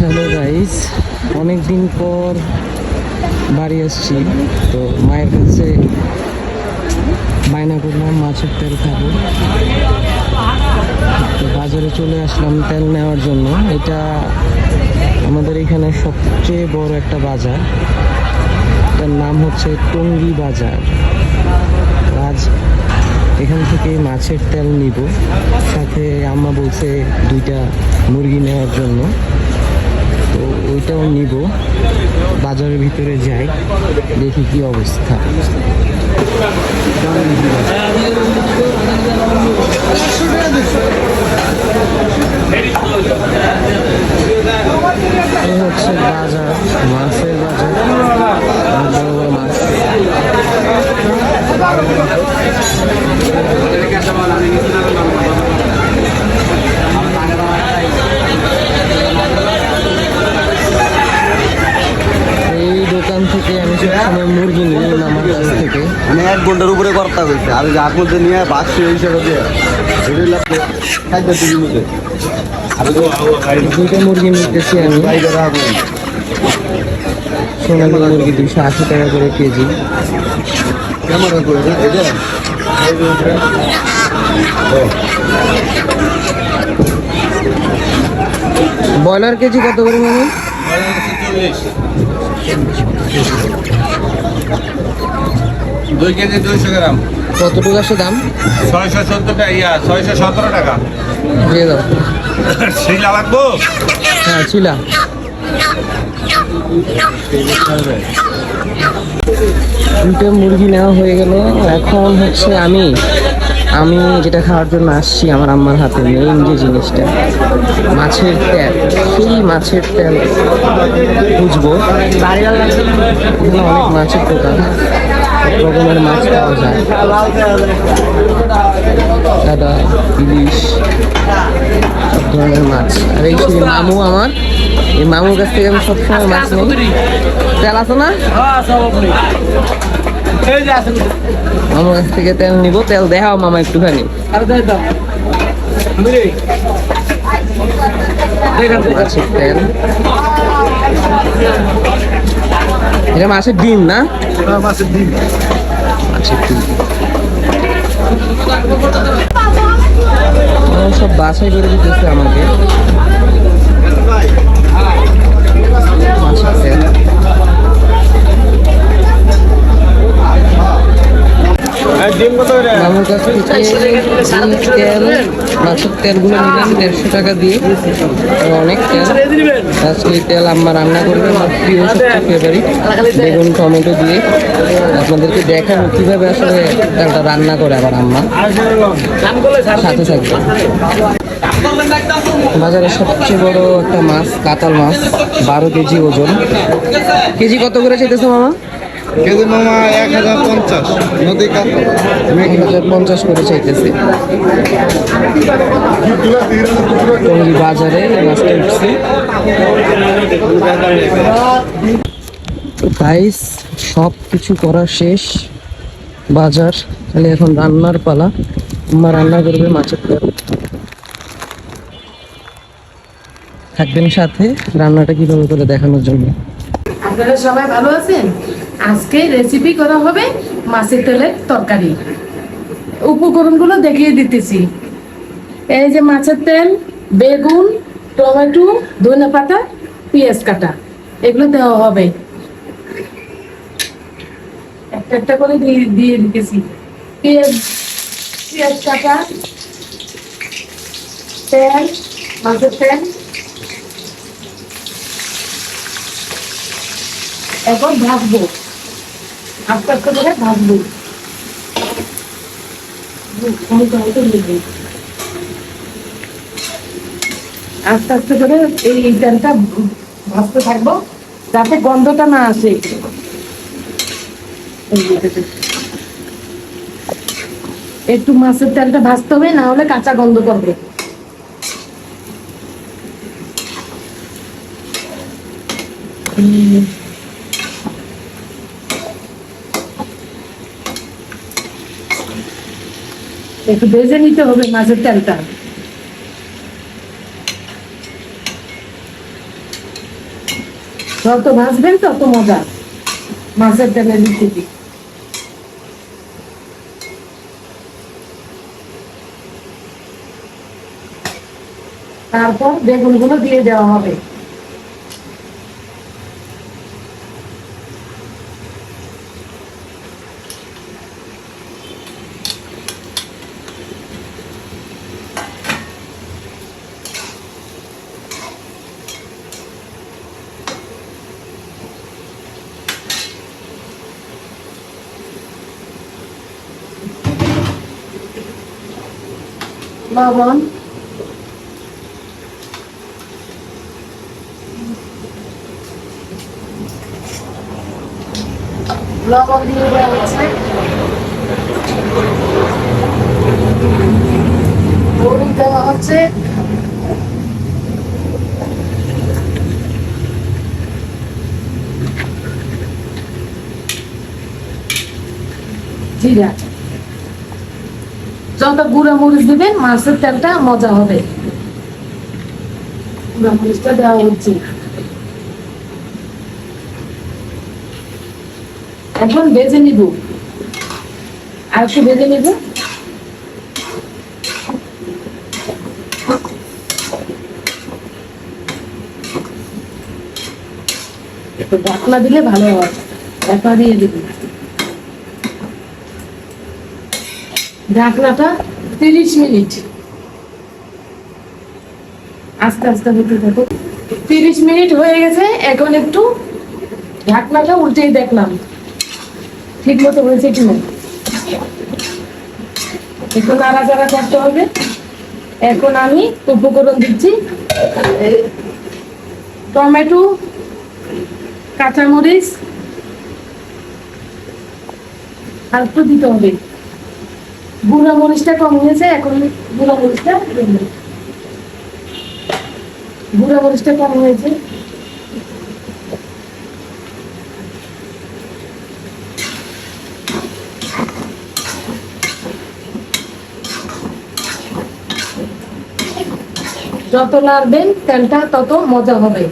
Hello guys অনেক দিন পর বাড়ি আসছি। তো মায়ের কাছে বায়না করলাম, মাছের তেল খাব। তো বাজারে চলে আসলাম তেল নেওয়ার জন্য। এটা আমাদের এখানে সবচেয়ে বড় একটা বাজার। তার নাম হচ্ছে টঙ্গী বাজার। আজ এখান থেকে মাছের তেল নিব। সাথে আম্মা বলছে দুইটা মুরগি নেওয়ার জন্য। তো ওইটাও নিব। বাজারের ভিতরে যাই দেখি কি অবস্থা। হচ্ছে বাজার মাছের বাজার। মাছ এই দোকান মুরগি নিই আমার কাছ থেকে। এক ঘণ্টার উপরে করতে হয়েছে আর যে যে নিয়ে বাক্স হিসেবে দিয়ে ধরে লাগবে খাদ্য দুইটা মুরগি নিতেছি আমি। সোনালি মুরগি দুইশো আশি টাকা করে কেজি। কেমন করে এটা ব্রয়লার কেজি কত করে মানে দুই কেজি দুইশো গ্রাম। কতটুকু আসে দাম? ছয়শো সত্তর টাকা ইয়া ছয়শো সতেরো টাকা। দিয়ে দাও। শিলা লাগবো? হ্যাঁ শিলা। দুটো মুরগি নেওয়া হয়ে গেল। এখন হচ্ছে আমি আমি যেটা খাওয়ার জন্য আসছি, আমার আম্মার হাতে মেইন যে জিনিসটা, মাছের তেল। সেই মাছের তেল বুঝব? এখানে অনেক মাছের দোকান। রকমের মাছ পাওয়া যায়। দাদা ইলিশ, সব ধরনের মাছ। আর এই সেই মামু আমার, এই মামুর কাছ থেকে আমি সবসময় মাছ নিই। তেল আছে না? মামার কাছ থেকে তেল নিব তেল দেখাও মামা একটুখানি। মাছের তেল এটা মাছের ডিম না? মাছের ডিম। ও, সব বাছাই করে দিতেছে আমাকে। মাছের তেল। মামুর কাছ থেকে তেল মাছের তেলগুলো নিলাম দেড়শো টাকা দিয়ে। অনেক তেল। আজকে এই তেল আম্মা রান্না করবে আমার প্রিয় সবচেয়ে ফেভারিট বেগুন টমেটো দিয়ে। আপনাদেরকে দেখাবো কীভাবে আসলে তেলটা রান্না করে আবার আম্মা। সাথে থাকবে। বাজারে সবচেয়ে বড় একটা মাছ কাতাল মাছ বারো কেজি ওজন। কেজি কত করে চাইতেছে মামা? কেজি মামা এক হাজার পঞ্চাশ। নদী কাপ এক হাজার পঞ্চাশ করে চাইতেছে। বাজারে এই মাছটা উঠছে। গাইস সব কিছু করা শেষ। বাজার খালি এখন রান্নার পালা। মা রান্না করবে মাছের থাকবেন সাথে রান্নাটা কীভাবে করে দেখানোর জন্য। আপনারা সবাই ভালো আছেন? আজকে রেসিপি করা হবে মাছের তেলের তরকারি। উপকরণগুলো দেখিয়ে দিতেছি। এই যে মাছের তেল, বেগুন, টমেটো, ধনে পাতা, পেঁয়াজ কাটা, এগুলো দেওয়া হবে। একটা একটা করে দিয়ে দিয়ে দিতেছি। পেঁয়াজ পেঁয়াজ কাটা, তেল, মাছের তেল। এখন ভাজবো। আস্তে আস্তে করে ভাজবো। আস্তে আস্তে করে এই তেলটা ভাজতে থাকব, যাতে গন্ধটা না আসে। একটু মাছের তেলটা ভাজতে হবে, না হলে কাঁচা গন্ধ করবে হুম। একটু ভেজে নিতে হবে মাছের তেলটা। যত ভাজবেন তত মজা। মাছের তেলের রেসিপি তারপর বেগুনগুলো দিয়ে দেওয়া হবে। লবণ লবণ দিয়ে দেওয়া হচ্ছে হলুদ দেওয়া হচ্ছে জিরা যত গুঁড়া মরিচ দিবেন, মাছের তেলটা মজা হবে। এখন ভেজে নিব। আর একটু ভেজে নিব। ঢাকনা দিলে ভালো হয়। ঢাকনা দিয়ে দিব। ঢাকনাটা তিরিশ মিনিট। আস্তে আস্তে হতে থাকো। তিরিশ মিনিট হয়ে গেছে, এখন একটু ঢাকনাটা উল্টেই দেখলাম। ঠিক মতো হয়েছে কি না? একটু নাড়াচাড়া করতে হবে। এখন আমি উপকরণ দিচ্ছি। টমেটো, কাঁচামরিচ, আর একটু দিতে হবে। গুঁড়া মরিচটা কম হয়েছে, এখন গুঁড়া মরিচটা। গুঁড়া মরিচটা কম হয়েছে যত নাড়বেন, তেলটা তত মজা হবে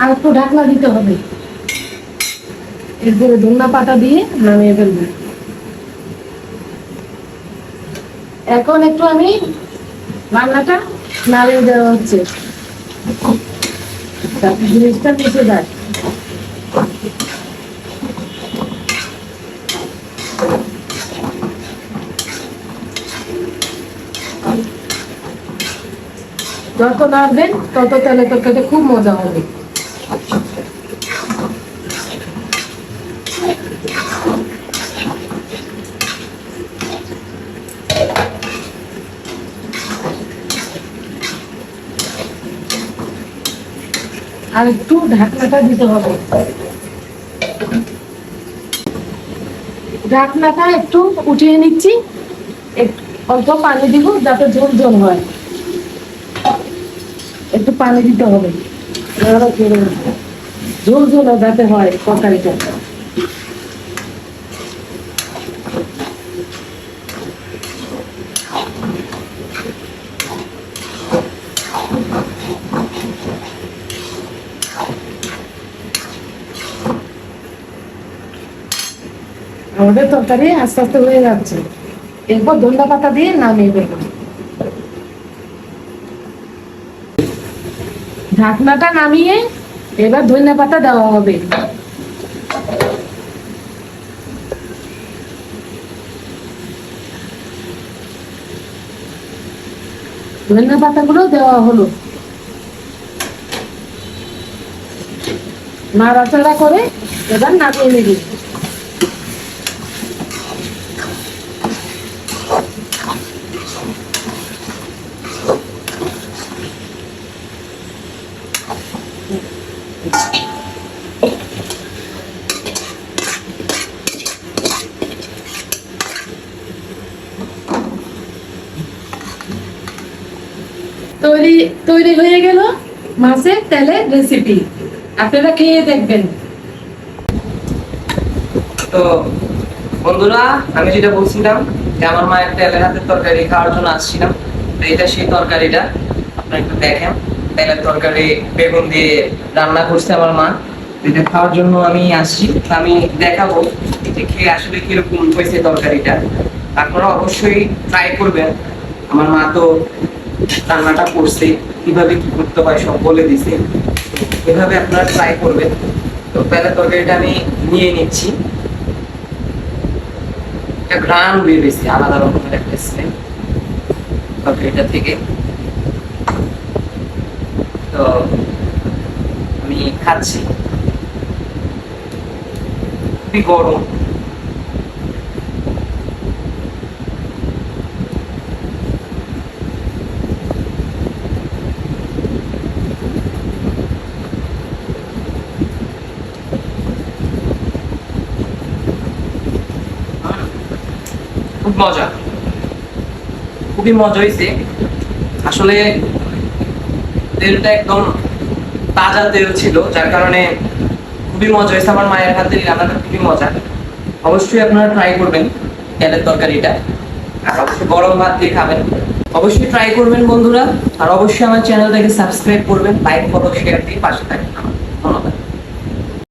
আর একটু ঢাকনা দিতে হবে। এরপরে ধন্যা পাতা দিয়ে নামিয়ে ফেলব। এখন একটু আমি রান্নাটা নাড়িয়ে দেওয়া হচ্ছে। জিনিসটা মিশে যায়। যত নাড়বেন তত তেলে তরকারিটা খুব মজা হবে। আর একটু ঢাকনাটা দিতে হবে। ঢাকনাটা একটু উঠিয়ে নিচ্ছি। অল্প পানি দিব যাতে ঝোল ঝোল হয়। একটু পানি দিতে হবে। ঝোল ঝোল যাতে হয় তরকারিটা। আমাদের তরকারি আস্তে আস্তে হয়ে যাচ্ছে। এরপর ধন্যা পাতা দিয়ে নামিয়ে দেবো। ঢাকনাটা নামিয়ে এবার ধনিয়া পাতা দেওয়া হবে। ধনিয়া পাতাগুলো দেওয়া হলো। নাড়াচাড়া করে এবার নামিয়ে নেবে। তৈরি তৈরি হয়ে গেল মাছের তেলের রেসিপি আপনারা খেয়ে দেখবেন। তো বন্ধুরা, আমি যেটা বলছিলাম যে আমার মায়ের তেলের হাতের তরকারি খাওয়ার জন্য আসছিলাম। তো এটা সেই তরকারিটা, আপনারা একটু দেখেন। তেলের তরকারি, বেগুন দিয়ে রান্না করছে আমার মা। এটা খাওয়ার জন্য আমি আসছি। আমি দেখাবো যে খেয়ে আসলে কীরকম হয়েছে তরকারিটা। আপনারা অবশ্যই ট্রাই করবেন। আমার মা তো রান্নাটা করছে, কীভাবে কি করতে হয় সব বলে দিছে। এভাবে আপনারা ট্রাই করবেন। তো তেলের তরকারিটা আমি নিয়ে নিচ্ছি। একটা ঘ্রাণ বের হয়েছে, আলাদা রকমের একটা স্মেল তরকারিটা থেকে। তো আমি খাচ্ছি। খুবই গরম। খুব মজা। খুবই মজা হয়েছে। আসলে তেলটা একদম তাজা তেল ছিল, যার কারণে খুবই মজা হয়েছে। আমার মায়ের হাতে রান্নাটা খুবই মজা। অবশ্যই আপনারা ট্রাই করবেন তেলের তরকারিটা। আর অবশ্যই গরম ভাত দিয়ে খাবেন। অবশ্যই ট্রাই করবেন বন্ধুরা। আর অবশ্যই আমার চ্যানেলটাকে সাবস্ক্রাইব করবেন লাইক ফলো শেয়ার দিয়ে পাশে থাকবেন।